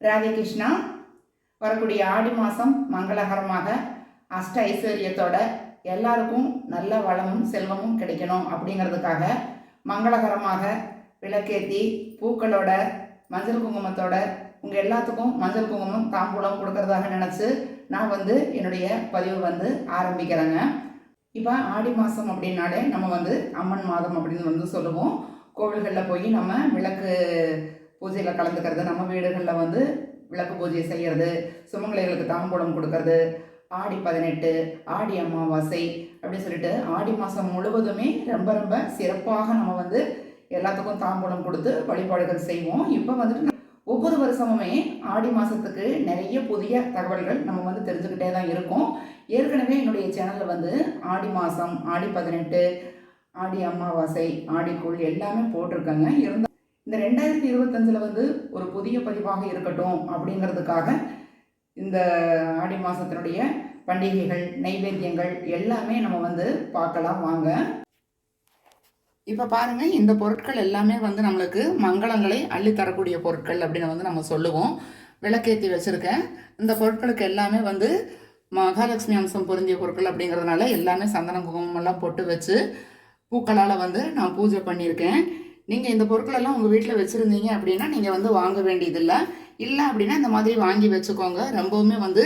ராதே கிருஷ்ணா வரக்கூடிய ஆடி மாதம் மங்களகரமாக அஷ்ட ஐஸ்வர்யத்தோட எல்லாருக்கும் நல்ல வளமும் செல்வமும் கிடைக்கணும் அப்படிங்கிறதுக்காக மங்களகரமாக விளக்கேற்றி பூக்களோட மஞ்சள் குங்குமத்தோட உங்கள் எல்லாத்துக்கும் மஞ்சள் குங்குமம் தாம்பூலம் கொடுக்கறதாக நினச்சி நான் வந்து என்னுடைய பதிவு வந்து ஆரம்பிக்கிறேங்க. இப்போ ஆடி மாதம் அப்படின்னாலே நம்ம வந்து அம்மன் மாதம் அப்படின்னு வந்து சொல்லுவோம். கோவில்களில் போய் நம்ம விளக்கு பூஜையில் கலந்துக்கிறது நம்ம வீடுகளில் வந்து விளக்கு பூஜை செய்கிறது சுமங்கலிகளுக்கு தாம்பூலம் கொடுக்கறது ஆடி பதினெட்டு ஆடி அமாவாசை அப்படின்னு சொல்லிட்டு ஆடி மாதம் முழுவதுமே ரொம்ப ரொம்ப சிறப்பாக நம்ம வந்து எல்லாத்துக்கும் தாம்பூலம் கொடுத்து வழிபாடுகள் செய்வோம். இப்போ வந்துட்டு ஒவ்வொரு வருஷமுமே ஆடி மாதத்துக்கு நிறைய புதிய தகவல்கள் நம்ம வந்து தெரிஞ்சுக்கிட்டே தான் இருக்கோம். ஏற்கனவே என்னுடைய சேனலில் வந்து ஆடி மாதம் ஆடி பதினெட்டு ஆடி அமாவாசை ஆடிக்குள் எல்லாமே போட்டிருக்காங்க. இருந்தால் இந்த ரெண்டாயிரத்தி இருபத்தஞ்சில் வந்து ஒரு புதிய பதிவாக இருக்கட்டும் அப்படிங்கிறதுக்காக இந்த ஆடி மாதத்தினுடைய பண்டிகைகள் நைவேத்தியங்கள் எல்லாமே நம்ம வந்து பார்க்கலாம் வாங்க. இப்போ பாருங்கள் இந்த பொருட்கள் எல்லாமே வந்து நம்மளுக்கு மங்களங்களை அள்ளி தரக்கூடிய பொருட்கள் அப்படின்னு வந்து நம்ம சொல்லுவோம். விளக்கேற்றி வச்சுருக்கேன். இந்த பொருட்களுக்கு எல்லாமே வந்து மகாலட்சுமி அம்சம் பொருந்திய பொருட்கள் அப்படிங்கிறதுனால எல்லாமே சந்தனம் குங்குமம் எல்லாம் போட்டு வச்சு பூக்களால் வந்து நான் பூஜை பண்ணியிருக்கேன். நீங்கள் இந்த பொருட்களெல்லாம் உங்கள் வீட்டில் வச்சுருந்தீங்க அப்படின்னா நீங்கள் வந்து வாங்க வேண்டியதில்லை. இல்லை அப்படின்னா இந்த மாதிரி வாங்கி வச்சுக்கோங்க. ரொம்பவுமே வந்து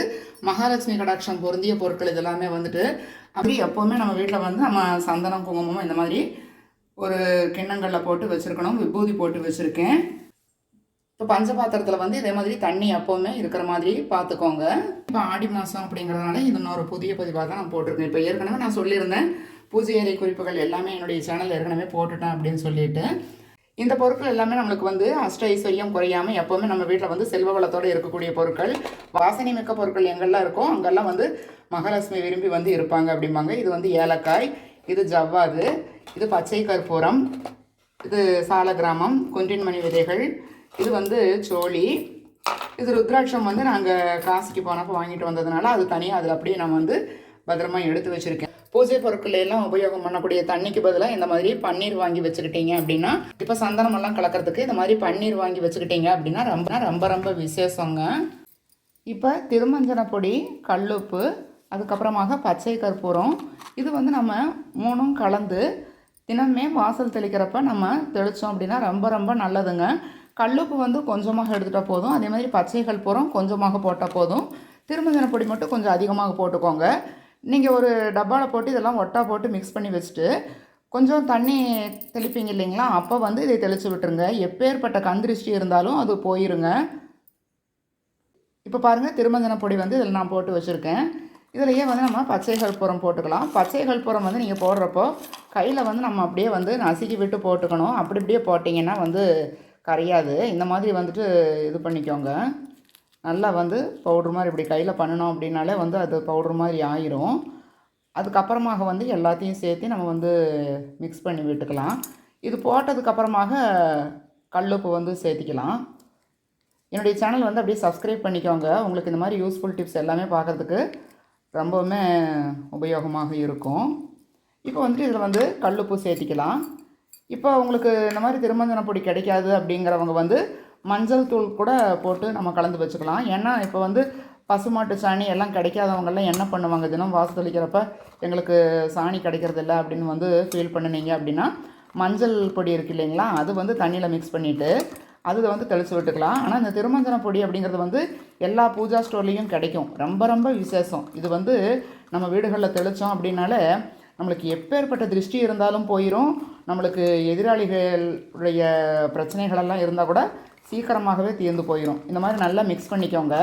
மகாலட்சுமி கடாட்சம் பொருந்திய பொருட்கள் இதெல்லாமே வந்துட்டு அப்படி எப்போவுமே நம்ம வீட்டில் வந்து நம்ம சந்தனம் குங்குமம் இந்த மாதிரி ஒரு கிண்ணங்களில் போட்டு வச்சுருக்கணும். விபூதி போட்டு வச்சுருக்கேன். இப்போ பஞ்ச பாத்திரத்தில் வந்து இதே மாதிரி தண்ணி எப்போவுமே இருக்கிற மாதிரி பார்த்துக்கோங்க இப்போ ஆடி மாதம் அப்படிங்கிறதுனால இது இன்னொரு புதிய பதிவாக தான் நான் போட்டிருக்கேன். இப்போ ஏற்கனவே நான் சொல்லியிருந்தேன். பூஜை அறை குறிப்புகள் எல்லாமே என்னுடைய சேனல் ஏற்கனவே போட்டுட்டேன் அப்படின்னு சொல்லிட்டு இந்த பொருட்கள் எல்லாமே நம்மளுக்கு வந்து அஷ்ட ஐஸ்வர்யம் குறையாமல் எப்போவுமே நம்ம வீட்டில் வந்து செல்வ வளத்தோடு இருக்கக்கூடிய பொருட்கள் வாசனை மிக்க பொருட்கள் எங்கெல்லாம் இருக்கோ அங்கெல்லாம் வந்து மகாலட்சுமி விரும்பி வந்து இருப்பாங்க அப்படிம்பாங்க. இது வந்து ஏலக்காய் இது ஜவ்வாது இது பச்சை கற்பூரம் இது சால கிராமம் குன்றின்மணி விதைகள் இது வந்து சோழி இது ருத்ராட்சம் வந்து நாங்கள் காசிக்கு போனப்போ வாங்கிட்டு வந்ததுனால அது தனியாக அதில் அப்படியே நான் வந்து பத்திரமா எடுத்து வச்சுருக்கேன். பூஜை பொருட்கள் எல்லாம் உபயோகம் பண்ணக்கூடிய தண்ணிக்கு பதிலாக இந்த மாதிரி பன்னீர் வாங்கி வச்சுக்கிட்டீங்க அப்படின்னா இப்போ சந்தனம் எல்லாம் கலக்கிறதுக்கு இந்த மாதிரி பன்னீர் வாங்கி வச்சுக்கிட்டீங்க அப்படின்னா ரொம்ப ரொம்ப ரொம்ப விசேஷங்க. இப்போ திருமஞ்சன பொடி கல்லுப்பு அதுக்கப்புறமாக பச்சை கற்பூரம் இது வந்து நம்ம மூணும் கலந்து தினமே வாசல் தெளிக்கிறப்ப நம்ம தெளித்தோம் அப்படின்னா ரொம்ப ரொம்ப நல்லதுங்க. கல்லுப்பு வந்து கொஞ்சமாக எடுத்துட்டால் போதும். அதே மாதிரி பச்சை கற்பூரம் கொஞ்சமாக போட்டால் போதும். திருமஞ்சன பொடி மட்டும் கொஞ்சம் அதிகமாக போட்டுக்கோங்க. நீங்கள் ஒரு டப்பாவில் போட்டு இதெல்லாம் ஒட்டா போட்டு மிக்ஸ் பண்ணி வச்சுட்டு கொஞ்சம் தண்ணி தெளிப்பீங்க இல்லைங்களா? அப்போ வந்து இதை தெளித்து விட்டுருங்க. எப்பேற்பட்ட கந்திருஷ்டி இருந்தாலும் அது போயிருங்க. இப்போ பாருங்கள் திருமஞ்சன பொடி வந்து இதில் நான் போட்டு வச்சுருக்கேன். இதிலையே வந்து நம்ம பச்சை கற்பூரம் போட்டுக்கலாம். பச்சை கற்பூரம் வந்து நீங்கள் போடுறப்போ கையில் வந்து நம்ம அப்படியே வந்து நசுக்கி விட்டு போட்டுக்கணும். அப்படி இப்படியே போட்டிங்கன்னா வந்து கரையாது. இந்த மாதிரி வந்துட்டு இது பண்ணிக்கோங்க. நல்லா வந்து பவுட்ரு மாதிரி இப்படி கையில் பண்ணினோம் அப்படின்னாலே வந்து அது பவுட்ரு மாதிரி ஆயிரும். அதுக்கப்புறமாக வந்து எல்லாத்தையும் சேர்த்து நம்ம வந்து மிக்ஸ் பண்ணி விட்டுக்கலாம். இது போட்டதுக்கப்புறமாக கல்லுப்பு வந்து சேர்த்திக்கலாம். என்னுடைய சேனல் வந்து அப்படியே சப்ஸ்கிரைப் பண்ணிக்கோங்க. உங்களுக்கு இந்த மாதிரி யூஸ்ஃபுல் டிப்ஸ் எல்லாமே பார்க்குறதுக்கு ரொம்பவுமே உபயோகமாக இருக்கும். இப்போ வந்துட்டு இதில் வந்து கல்லுப்பு சேர்த்திக்கலாம். இப்போ உங்களுக்கு இந்த மாதிரி திருமஞ்சன பொடி கிடைக்காது அப்படிங்கிறவங்க வந்து மஞ்சள் தூள் கூட போட்டு நம்ம கலந்து வச்சுக்கலாம். ஏன்னா இப்போ வந்து பசுமாட்டு சாணி எல்லாம் கிடைக்காதவங்கெல்லாம் என்ன பண்ணுவாங்க? தினம் வாசல் தெளிக்கிறப்ப எங்களுக்கு சாணி கிடைக்கிறது இல்லை அப்படின்னு வந்து ஃபீல் பண்ணுனீங்க அப்படின்னா மஞ்சள் பொடி இருக்கு இல்லைங்களா? அது வந்து தண்ணியில் மிக்ஸ் பண்ணிவிட்டு அதில் வந்து தெளித்து விட்டுக்கலாம். ஆனால் இந்த திருமஞ்சன பொடி அப்படிங்கிறது வந்து எல்லா பூஜா ஸ்டோர்லேயும் கிடைக்கும். ரொம்ப ரொம்ப விசேஷம். இது வந்து நம்ம வீடுகளில் தெளித்தோம் அப்படின்னாலே நம்மளுக்கு எப்பேற்பட்ட திருஷ்டி இருந்தாலும் போயிடும் நம்மளுக்கு எதிராளிகளுடைய பிரச்சனைகளெல்லாம் இருந்தால் கூட சீக்கிரமாகவே தீர்ந்து போயிடும் இந்த மாதிரி நல்லா மிக்ஸ் பண்ணிக்கோங்க.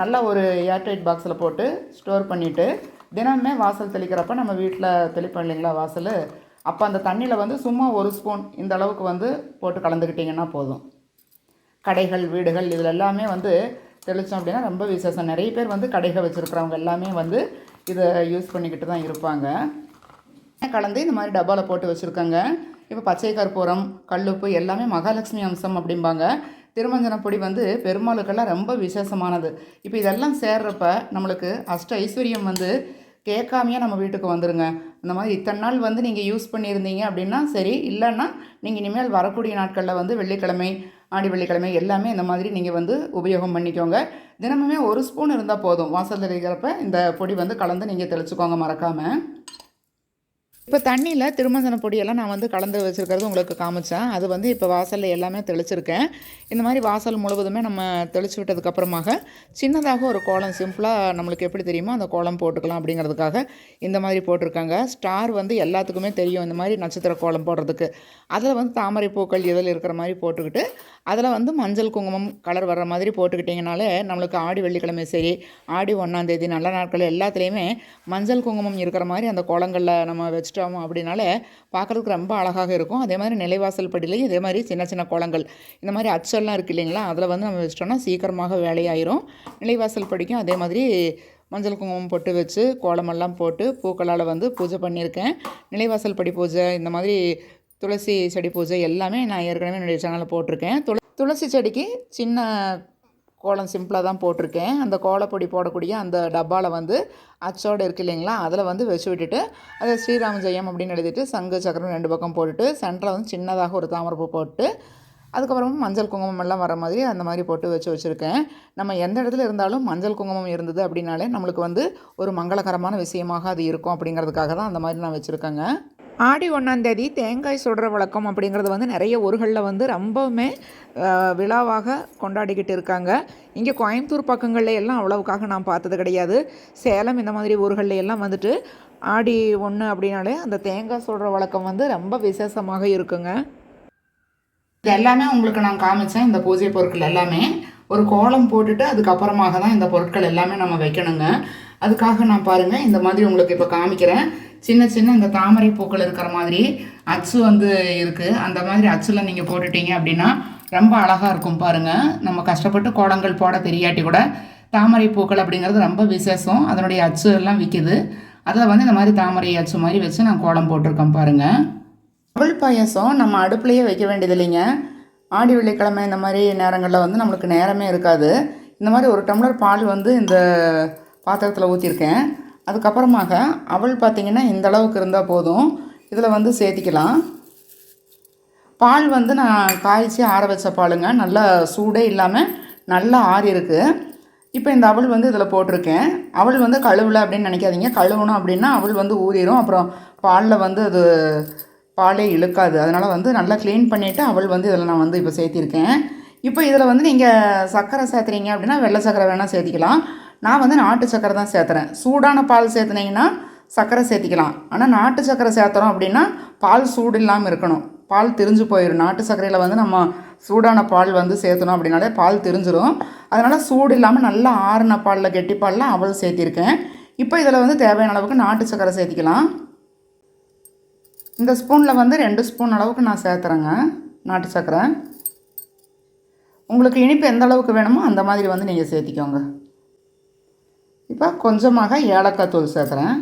நல்லா ஒரு ஏர்டைட் பாக்ஸில் போட்டு ஸ்டோர் பண்ணிவிட்டு தினமே வாசல் தெளிக்கிறப்ப நம்ம வீட்டில் தெளிப்போம் இல்லைங்களா வாசல்? அப்போ அந்த தண்ணியில் வந்து சும்மா ஒரு ஸ்பூன் இந்த அளவுக்கு வந்து போட்டு கலந்துக்கிட்டிங்கன்னா போதும். கடைகள் வீடுகள் இதில் எல்லாமே வந்து தெளித்தோம் அப்படின்னா ரொம்ப விசேஷம். நிறைய பேர் வந்து கடைகள் வச்சுருக்கிறவங்க எல்லாமே வந்து இதை யூஸ் பண்ணிக்கிட்டு தான் இருப்பாங்க. கலந்து இந்த மாதிரி டப்பாவில் போட்டு வச்சுருக்கேங்க. இப்போ பச்சை கற்பூரம் கல்லுப்பு எல்லாமே மகாலட்சுமி அம்சம் அப்படிம்பாங்க. திருமஞ்சன பொடி வந்து பெருமாளுக்கெல்லாம் ரொம்ப விசேஷமானது. இப்போ இதெல்லாம் சேர்றப்ப நம்மளுக்கு அஷ்ட ஐஸ்வர்யம் வந்து கேட்காமையே நம்ம வீட்டுக்கு வந்துருங்க. இந்த மாதிரி இத்தனை நாள் வந்து நீங்கள் யூஸ் பண்ணியிருந்தீங்க அப்படின்னா சரி இல்லைன்னா நீங்கள் இனிமேல் வரக்கூடிய நாட்களில் வந்து வெள்ளிக்கிழமை ஆடி வெள்ளிக்கிழமை எல்லாமே இந்த மாதிரி நீங்கள் வந்து உபயோகம் பண்ணிக்கோங்க. தினமுமே ஒரு ஸ்பூன் இருந்தால் போதும். வாசல் தெளிக்கிறப்ப இந்த பொடி வந்து கலந்து நீங்கள் தெளிச்சுக்கோங்க மறக்காமல் இப்போ தண்ணியில் திருமஞ்சன பொடியெல்லாம் நான் வந்து கலந்து வச்சுருக்கிறது உங்களுக்கு காமிச்சேன். அது வந்து இப்போ வாசலில் எல்லாமே தெளிச்சிருக்கேன். இந்த மாதிரி வாசல் முழுவதுமே நம்ம தெளிச்சு விட்டதுக்கப்புறமாக சின்னதாக ஒரு கோலம் சிம்பிளாக நம்மளுக்கு எப்படி தெரியுமோ அந்த கோலம் போட்டுக்கலாம் அப்படிங்கிறதுக்காக இந்த மாதிரி போட்டிருக்காங்க. ஸ்டார் வந்து எல்லாத்துக்குமே தெரியும் இந்த மாதிரி நட்சத்திர கோலம் போடுறதுக்கு. அதில் வந்து தாமரை பூக்கள் இதில் இருக்கிற மாதிரி போட்டுக்கிட்டு அதில் வந்து மஞ்சள் குங்குமம் கலர் வர்ற மாதிரி போட்டுக்கிட்டிங்கனாலே நம்மளுக்கு ஆடி வெள்ளிக்கிழமை சரி ஆடி ஒன்றாந்தேதி நல்ல நாட்கள் எல்லாத்துலேயுமே மஞ்சள் குங்குமம் இருக்கிற மாதிரி அந்த கோலங்களில் நம்ம வச்சு வச்சுட்டோம் அப்படின்னால பார்க்குறதுக்கு ரொம்ப அழகாக இருக்கும். அதே மாதிரி நிலைவாசல் படிலையும் இதே மாதிரி சின்ன சின்ன கோலங்கள் இந்த மாதிரி அச்சல்லாம் இருக்குது இல்லைங்களா? அதில் வந்து நம்ம வச்சிட்டோம்னா சீக்கிரமாக வேலையாயிரும். நிலைவாசல் படிக்கும். அதே மாதிரி மஞ்சள் குங்குமம் பொட்டு வச்சு கோலமெல்லாம் போட்டு பூக்களால் வந்து பூஜை பண்ணியிருக்கேன். நிலைவாசல் படி பூஜை இந்த மாதிரி துளசி செடி பூஜை எல்லாமே நான் ஏற்கனவே என்னுடைய சேனலில் போட்டிருக்கேன். துள துளசி செடிக்கு சின்ன கோலம் சிம்பிளாக தான் போட்டிருக்கேன். அந்த கோலப்பொடி போடக்கூடிய அந்த டப்பாவில் வந்து அச்சோடு இருக்கு இல்லைங்களா? அதில் வந்து வச்சு விட்டுட்டு அதை ஸ்ரீராம ஜெயம் அப்படின்னு எழுதிட்டு சங்கு சக்கரம் ரெண்டு பக்கம் போட்டுட்டு சென்டரில் வந்து சின்னதாக ஒரு தாமரப்பூ போட்டு அதுக்கப்புறமா மஞ்சள் குங்குமம் எல்லாம் வர மாதிரி அந்த மாதிரி போட்டு வச்சு வச்சுருக்கேன். நம்ம எந்த இடத்துல இருந்தாலும் மஞ்சள் குங்குமம் இருந்தது அப்படின்னாலே நம்மளுக்கு வந்து ஒரு மங்களகரமான விஷயமாக அது இருக்கும் அப்படிங்கிறதுக்காக தான் அந்த மாதிரி நான் வச்சுருக்கேங்க. ஆடி ஒன்றாந்தேதி தேங்காய் சுடுற வழக்கம் அப்படிங்கிறது வந்து நிறைய ஊர்களில் வந்து ரொம்பவுமே விழாவாக கொண்டாடிக்கிட்டு இருக்காங்க. இங்கே கோயம்புத்தூர் பக்கங்கள்ல எல்லாம் அவ்வளவுக்காக நான் பார்த்தது கிடையாது. சேலம் இந்த மாதிரி ஊர்களில் எல்லாம் வந்துட்டு ஆடி ஒன்று அப்படின்னாலே அந்த தேங்காய் சுடுற வழக்கம் வந்து ரொம்ப விசேஷமாக இருக்குங்க. இது எல்லாமே உங்களுக்கு நான் காமிச்சேன் இந்த பூஜை பொருட்கள் எல்லாமே. ஒரு கோலம் போட்டுட்டு அதுக்கப்புறமாக தான் இந்த பொருட்கள் எல்லாமே நம்ம வைக்கணுங்க. அதுக்காக நான் பாருங்கள் இந்த மாதிரி உங்களுக்கு இப்போ காமிக்கிறேன். சின்ன சின்ன இந்த தாமரை பூக்கள் இருக்கிற மாதிரி அச்சு வந்து இருக்குது அந்த மாதிரி அச்சில் நீங்கள் போட்டுட்டீங்க அப்படின்னா ரொம்ப அழகாக இருக்கும் பாருங்கள் நம்ம கஷ்டப்பட்டு கோலங்கள் போட தெரியாட்டி கூட தாமரை பூக்கள் அப்படிங்கிறது ரொம்ப விசேஷம். அதனுடைய அச்சு எல்லாம் விற்கிது அதில் வந்து இந்த மாதிரி தாமரை அச்சு மாதிரி வச்சு நான் கோலம் போட்டிருக்கேன் பாருங்கள் அவள் பாயாசம் நம்ம அடுப்புலையே வைக்க வேண்டியது இல்லைங்க. ஆடி வெள்ளிக்கிழமை இந்த மாதிரி நேரங்களில் வந்து நம்மளுக்கு நேரமே இருக்காது. இந்த மாதிரி ஒரு டம்ளர் பால் வந்து இந்த பாத்திரத்தில் ஊற்றிருக்கேன் அதுக்கப்புறமாக அவள் பார்த்திங்கன்னா இந்த அளவுக்கு இருந்தால் போதும். இதில் வந்து சேர்த்திக்கலாம். பால் வந்து நான் காய்ச்சி ஆற வச்ச பாலுங்க. நல்லா சூடே இல்லாமல் நல்லா ஆறி இருக்குது இப்போ இந்த அவள் வந்து இதில் போட்டிருக்கேன். அவள் வந்து கழுவலை அப்படின்னு நினைக்காதீங்க. கழுவணும் அப்படின்னா அவள் வந்து ஊறிடும் அப்புறம் பாலில் வந்து அது பாலே இழுக்காது. அதனால் வந்து நல்லா க்ளீன் பண்ணிவிட்டு அவள் வந்து இதில் நான் வந்து இப்போ சேர்த்திருக்கேன். இப்போ இதில் வந்து நீங்கள் சர்க்கரை சேர்த்துறீங்க அப்படின்னா வெள்ளை சர்க்கரை வேணால் சேர்த்திக்கலாம். நான் வந்து நாட்டு சக்கரை தான் சேர்த்துறேன். சூடான பால் சேர்த்துனீங்கன்னா சர்க்கரை சேர்த்திக்கலாம். ஆனால் நாட்டு சர்க்கரை சேர்த்துறோம் அப்படின்னா பால் சூடு இல்லாமல் இருக்கணும். பால் திரிஞ்சு போயிடும் நாட்டு சர்க்கரையில் வந்து நம்ம சூடான பால் வந்து சேர்த்தணும் அப்படின்னாலே பால் திரிஞ்சிடும் அதனால் சூடு இல்லாமல் நல்லா ஆறின பாலில் கெட்டி பாலில் அவள் சேர்த்திருக்கேன். இப்போ இதில் வந்து தேவையான அளவுக்கு நாட்டு சர்க்கரை சேர்த்திக்கலாம். இந்த ஸ்பூனில் வந்து ரெண்டு ஸ்பூன் அளவுக்கு நான் சேர்த்துறேங்க நாட்டு சர்க்கரை உங்களுக்கு இனிப்பு எந்த அளவுக்கு வேணுமோ அந்த மாதிரி வந்து நீங்கள் சேர்த்திக்கோங்க. இப்போ கொஞ்சமாக ஏலக்காய் தூள் சேர்க்குறேன்.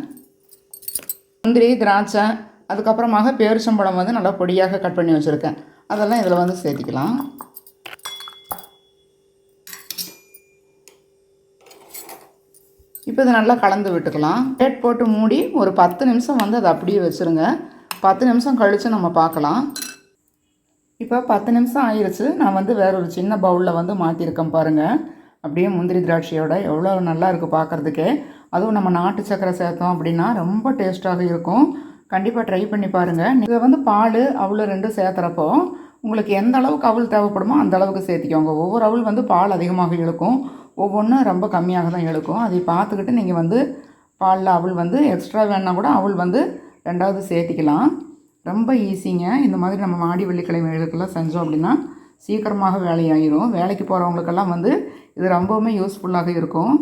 முந்திரி திராட்சை அதுக்கப்புறமாக பேரிச்சம்பழம் வந்து நல்லா பொடியாக கட் பண்ணி வச்சுருக்கேன். அதெல்லாம் இதில் வந்து சேர்த்திக்கலாம். இப்போ இதை நல்லா கலந்து விட்டுக்கலாம். பிளேட் போட்டு மூடி ஒரு பத்து நிமிஷம் வந்து அதை அப்படியே வச்சுருங்க. பத்து நிமிஷம் கழித்து நம்ம பார்க்கலாம். இப்போ பத்து நிமிஷம் ஆயிடுச்சு நான் வந்து வேற ஒரு சின்ன பவுலில் வந்து மாற்றிருக்கேன் பாருங்கள் அப்படியே முந்திரி திராட்சையோட எவ்வளோ நல்லா இருக்குது பார்க்குறதுக்கே. அதுவும் நம்ம நாட்டு சக்கரை சேர்த்தோம் அப்படின்னா ரொம்ப டேஸ்ட்டாக இருக்கும். கண்டிப்பாக ட்ரை பண்ணி பாருங்கள் நீங்கள் வந்து பால் அவ்வளோ ரெண்டும் சேர்த்துறப்போ உங்களுக்கு எந்த அளவுக்கு அவள் தேவைப்படுமோ அந்த அளவுக்கு சேர்த்திக்கோங்க. ஒவ்வொரு அவள் வந்து பால் அதிகமாக இழுக்கும். ஒவ்வொன்றும் ரொம்ப கம்மியாக தான் இழுக்கும். அதை பார்த்துக்கிட்டு நீங்கள் வந்து பாலில் அவள் வந்து எக்ஸ்ட்ரா வேணால் கூட அவள் வந்து ரெண்டாவது சேர்த்திக்கலாம். ரொம்ப ஈஸிங்க இந்த மாதிரி நம்ம மாடி வெள்ளிக்கிழமைகளுக்கெல்லாம் செஞ்சோம் அப்படின்னா சீக்கிரமாக வேலையாயிரும். வேலைக்கு போகிறவங்களுக்கெல்லாம் வந்து இது ரொம்பவுமே யூஸ்ஃபுல்லாக இருக்கும்.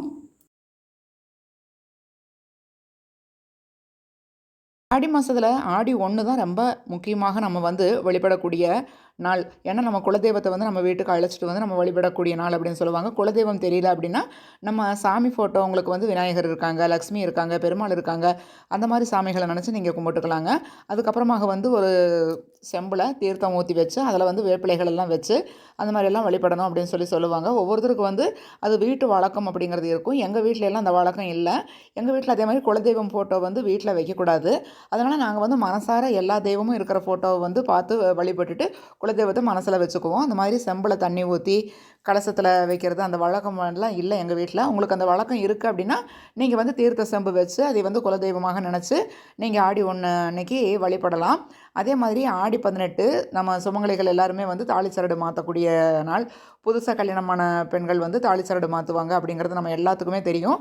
ஆடி மாதத்தில் ஆடி ஒன்று தான் ரொம்ப முக்கியமாக நம்ம வந்து வெளிப்படக்கூடிய நாள். ஏன்னா நம்ம குலதெய்வத்தை வந்து நம்ம வீட்டுக்கு அழைச்சிட்டு வந்து நம்ம வழிபடக்கூடிய நாள் அப்படின்னு சொல்லுவாங்க. குலதெய்வம் தெரியல அப்படின்னா நம்ம சாமி ஃபோட்டோ உங்களுக்கு வந்து விநாயகர் இருக்காங்க லக்ஷ்மி இருக்காங்க பெருமாள் இருக்காங்க அந்த மாதிரி சாமிகளை நினச்சி நீங்கள் கும்பிட்டுக்கலாங்க. அதுக்கப்புறமாக வந்து ஒரு செம்பில் தீர்த்தம் ஊற்றி வச்சு அதில் வந்து வேப்பிலைகள் எல்லாம் வச்சு அந்த மாதிரி எல்லாம் வழிபடணும் அப்படின்னு சொல்லி சொல்லுவாங்க. ஒவ்வொருத்தருக்கு வந்து அது வீட்டு வழக்கம் அப்படிங்கிறது இருக்கும். எங்கள் வீட்டிலலாம் எல்லாம் அந்த வழக்கம் இல்லை. எங்கள் வீட்டில் அதே மாதிரி குலதெய்வம் ஃபோட்டோ வந்து வீட்டில் வைக்கக்கூடாது. அதனால் நாங்கள் வந்து மனசார எல்லா தெய்வமும் இருக்கிற ஃபோட்டோவை வந்து பார்த்து வழிபட்டுட்டு குலதெய்வத்தை மனசில் வச்சுக்குவோம். அந்த மாதிரி செம்பில் தண்ணி ஊற்றி கலசத்தில் வைக்கிறது அந்த வழக்கம்லாம் இல்லை எங்கள் வீட்டில் உங்களுக்கு அந்த வழக்கம் இருக்குது அப்படின்னா நீங்கள் வந்து தீர்த்த செம்பு வச்சு அதை வந்து குலதெய்வமாக நினச்சி நீங்கள் ஆடி ஒன்று அன்னைக்கு வழிபடலாம். அதே மாதிரி ஆடி பதினெட்டு நம்ம சுமங்கலிகள் எல்லாருமே வந்து தாலிச்சரடு மாற்றக்கூடிய நாள். புதுசாக கல்யாணமான பெண்கள் வந்து தாலிச்சரடு மாற்றுவாங்க அப்படிங்கிறது நம்ம எல்லாத்துக்குமே தெரியும்.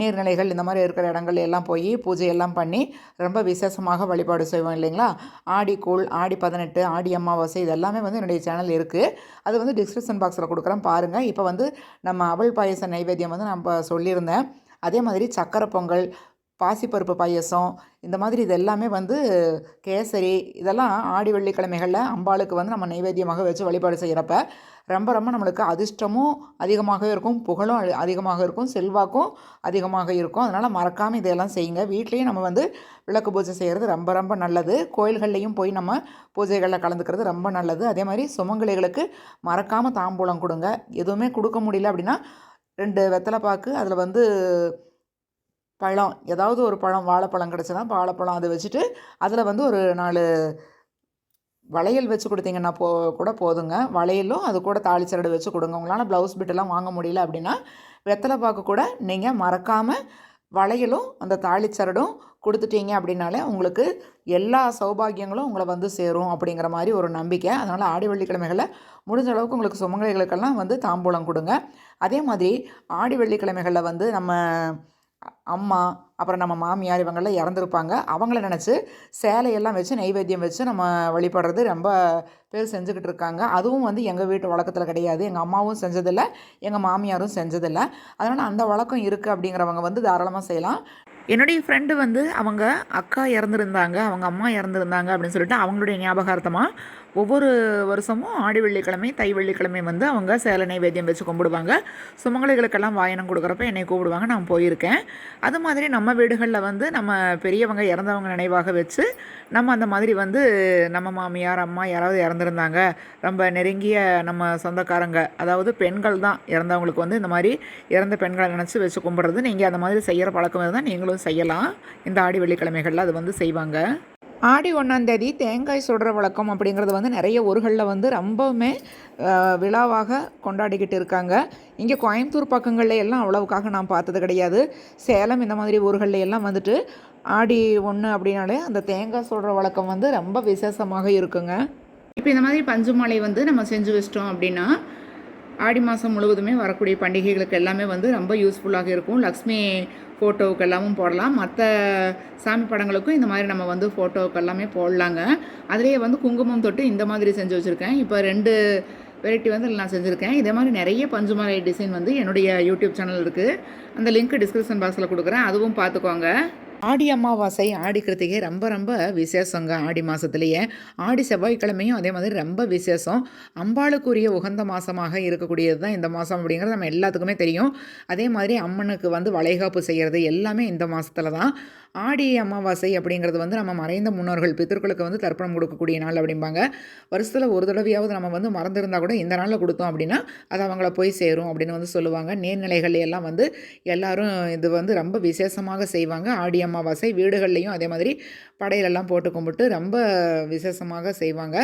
நீர்நிலைகள் இந்த மாதிரி இருக்கிற இடங்கள் எல்லாம் போய் பூஜை எல்லாம் பண்ணி ரொம்ப விசேஷமாக வழிபாடு செய்வோம் இல்லைங்களா? ஆடி கூழ் ஆடி பதினெட்டு ஆடி அமாவாசை இது எல்லாமே வந்து என்னுடைய சேனல் இருக்குது அது வந்து டிஸ்கிரிப்ஷன் பாக்ஸில் கொடுக்குறேன். பாருங்கள் இப்போ வந்து நம்ம அவள் பாயச நைவேத்தியம் வந்து நம்ம சொல்லியிருந்தேன். அதே மாதிரி சக்கரை பொங்கல் பாசிப்பருப்பு பாயசம் இந்த மாதிரி இது எல்லாமே வந்து கேசரி இதெல்லாம் ஆடி வெள்ளிக்கிழமைகளில் அம்பாளுக்கு வந்து நம்ம நைவேத்தியமாக வச்சு வழிபாடு செய்கிறப்ப ரொம்ப ரொம்ப நம்மளுக்கு அதிர்ஷ்டமும் அதிகமாக இருக்கும். புகழும் அதிகமாக இருக்கும். செல்வாக்கும் அதிகமாக இருக்கும். அதனால் மறக்காமல் இதையெல்லாம் செய்யுங்க. வீட்லேயும் நம்ம வந்து விளக்கு பூஜை செய்கிறது ரொம்ப ரொம்ப நல்லது. கோயில்கள்லையும் போய் நம்ம பூஜைகளில் கலந்துக்கிறது ரொம்ப நல்லது. அதே மாதிரி சுமங்கலிகளுக்கு மறக்காமல் தாம்பூலம் கொடுங்க. எதுவுமே கொடுக்க முடியல அப்படின்னா ரெண்டு வெத்தலை பாக்கு அதில் வந்து பழம் ஏதாவது ஒரு பழம் வாழைப்பழம் கிடச்சுன்னா வாழைப்பழம் அதை வச்சுட்டு அதில் வந்து ஒரு நாலு வளையல் வச்சு கொடுத்தீங்கன்னா போ கூட போதுங்க. வளையலும் அது கூட தாளிச்சரடு வச்சு கொடுங்க. உங்களால் ப்ளவுஸ் பிட்டெல்லாம் வாங்க முடியல அப்படின்னா வெத்தலை பாக்கு கூட நீங்கள் மறக்காமல் வளையலும் அந்த தாளிச்சரடும் கொடுத்துட்டீங்க அப்படின்னாலே உங்களுக்கு எல்லா சௌபாகியங்களும் உங்களை வந்து சேரும் அப்படிங்கிற மாதிரி ஒரு நம்பிக்கை. அதனால் ஆடி வெள்ளிக்கிழமைகளில் முடிஞ்ச அளவுக்கு உங்களுக்கு சுமங்கலிகளுக்கெல்லாம் வந்து தாம்பூலம் கொடுங்க. அதே மாதிரி ஆடி வெள்ளிக்கிழமைகளில் வந்து நம்ம அம்மா அப்புறம் நம்ம மாமியார் இவங்கெல்லாம் இறந்துருப்பாங்க. அவங்கள நினச்சி சேலையெல்லாம் வச்சு நைவேத்தியம் வச்சு நம்ம வழிபடுறது ரொம்ப பேர் செஞ்சுக்கிட்டு இருக்காங்க. அதுவும் வந்து எங்கள் வீட்டு வழக்கத்தில் கிடையாது. எங்கள் அம்மாவும் செஞ்சதில்லை எங்கள் மாமியாரும் செஞ்சதில்லை. அதனால் அந்த வழக்கம் இருக்குது அப்படிங்கிறவங்க வந்து தாராளமாக செய்யலாம். என்னுடைய ஃப்ரெண்டு வந்து அவங்க அக்கா இறந்துருந்தாங்க அவங்க அம்மா இறந்துருந்தாங்க அப்படின்னு சொல்லிட்டு அவங்களுடைய ஞாபகார்த்தமாக ஒவ்வொரு வருஷமும் ஆடி வெள்ளிக்கிழமை தை வெள்ளிக்கிழமை வந்து அவங்க சேலை நைவேத்தியம் வச்சு கும்பிடுவாங்க. சுமங்கலிகளுக்கெல்லாம் வாயனம் கொடுக்குறப்ப என்னை கூப்பிடுவாங்க. நான் போயிருக்கேன். அது மாதிரி நம்ம வீடுகளில் வந்து நம்ம பெரியவங்க இறந்தவங்க நினைவாக வச்சு நம்ம அந்த மாதிரி வந்து நம்ம மாமியார் அம்மா யாராவது இறந்துருந்தாங்க ரொம்ப நெருங்கிய நம்ம சொந்தக்காரங்க அதாவது பெண்கள் தான் இறந்தவங்களுக்கு வந்து இந்த மாதிரி இறந்த பெண்களை நினச்சி வச்சு கும்பிட்றது நீங்கள் அந்த மாதிரி செய்கிற பழக்கம் இருந்தால் நீங்களும் செய்யலாம். இந்த ஆடி வெள்ளிக்கிழமைகளில் அது வந்து செய்வாங்க. ஆடி ஒன்றாந்தேதி தேங்காய் சுடுற வழக்கம் அப்படிங்கிறது வந்து நிறைய ஊர்களில் வந்து ரொம்பவுமே விழாவாக கொண்டாடிக்கிட்டு இருக்காங்க. இங்கே கோயம்புத்தூர் பக்கங்கள்ல எல்லாம் அவ்வளவுக்காக நான் பார்த்தது கிடையாது. சேலம் இந்த மாதிரி ஊர்களில் எல்லாம் வந்துட்டு ஆடி ஒன்று அப்படின்னாலே அந்த தேங்காய் சுடுற வழக்கம் வந்து ரொம்ப விசேஷமாக இருக்குங்க. இப்போ இந்த மாதிரி பஞ்சு மாலை வந்து நம்ம செஞ்சு வச்சிட்டோம் அப்படின்னா ஆடி மாதம் முழுவதுமே வரக்கூடிய பண்டிகைகளுக்கு எல்லாமே வந்து ரொம்ப யூஸ்ஃபுல்லாக இருக்கும். லக்ஷ்மி ஃபோட்டோவுக்கு எல்லாமும் போடலாம். மற்ற சாமி படங்களுக்கும் இந்த மாதிரி நம்ம வந்து ஃபோட்டோவுக்கு எல்லாமே போடலாங்க. அதுலேயே வந்து குங்குமம் தொட்டு இந்த மாதிரி செஞ்சு வச்சுருக்கேன். இப்போ ரெண்டு வெரைட்டி வந்து நான் செஞ்சுருக்கேன். இதே மாதிரி நிறைய பஞ்சுமலை டிசைன் வந்து என்னுடைய யூடியூப் சேனல் இருக்குது அந்த லிங்க் டிஸ்கிரிப்ஷன் பாக்ஸில் கொடுக்குறேன். அதுவும் பார்த்துக்கோங்க. ஆடி அமாவாசை ஆடி கிருத்திகை ரொம்ப ரொம்ப விசேஷங்க ஆடி மாதத்துலேயே ஆடி செவ்வாய்க்கிழமையும் அதே மாதிரி ரொம்ப விசேஷம். அம்பாளுக்குரிய உகந்த மாதமாக இருக்கக்கூடியது தான் இந்த மாதம் அப்படிங்கிறது நம்ம எல்லாத்துக்குமே தெரியும். அதே மாதிரி அம்மனுக்கு வந்து வளைகாப்பு செய்கிறது எல்லாமே இந்த மாதத்துல தான் ஆடி அமாவாசை அப்படிங்கிறது வந்து நம்ம மறைந்த முன்னோர்கள் பித்தர்களுக்கு வந்து தர்ப்பணம் கொடுக்கக்கூடிய நாள் அப்படிம்பாங்க. வருஷத்தில் ஒரு தடவையாவது நம்ம வந்து மறந்துருந்தா கூட இந்த நாளில் கொடுத்தோம் அப்படின்னா அது அவங்கள போய் சேரும் அப்படின்னு வந்து சொல்லுவாங்க. நீர்நிலைகள் எல்லாம் வந்து எல்லாரும் இது வந்து ரொம்ப விசேஷமாக செய்வாங்க. ஆடி அமாவாசை வீடுகள்லையும் அதே மாதிரி படையிலெல்லாம் போட்டு கும்பிட்டு ரொம்ப விசேஷமாக செய்வாங்க.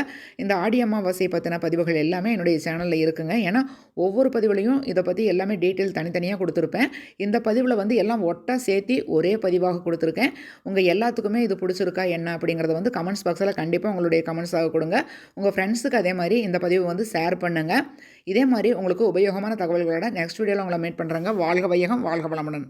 இந்த ஆடி அமாவாசை பற்றின பதிவுகள் எல்லாமே என்னுடைய சேனலில் இருக்குங்க. ஏன்னா ஒவ்வொரு பதிவுலையும் இதை பற்றி எல்லாமே டீட்டெயில் தனித்தனியாக கொடுத்துருப்பேன். இந்த பதிவில் வந்து எல்லாம் ஒட்டாக சேர்த்தி ஒரே பதிவாக கொடுத்துருக்கேன். உங்கள் எல்லாத்துக்குமே இது பிடிச்சிருக்கா என்ன அப்படிங்கிறத வந்து கமெண்ட்ஸ் பாக்ஸில் கண்டிப்பாக உங்களுடைய கமெண்ட்ஸாக கொடுங்க. உங்கள் ஃப்ரெண்ட்ஸுக்கு அதே மாதிரி இந்த பதிவு வந்து ஷேர் பண்ணுங்கள் இதே மாதிரி உங்களுக்கு உபயோகமான தகவல்களோட நெக்ஸ்ட் வீடியோவில் உங்களை மீட் பண்ணுறேங்க வாழ்க வையகம் வாழ்க வளமுடன்.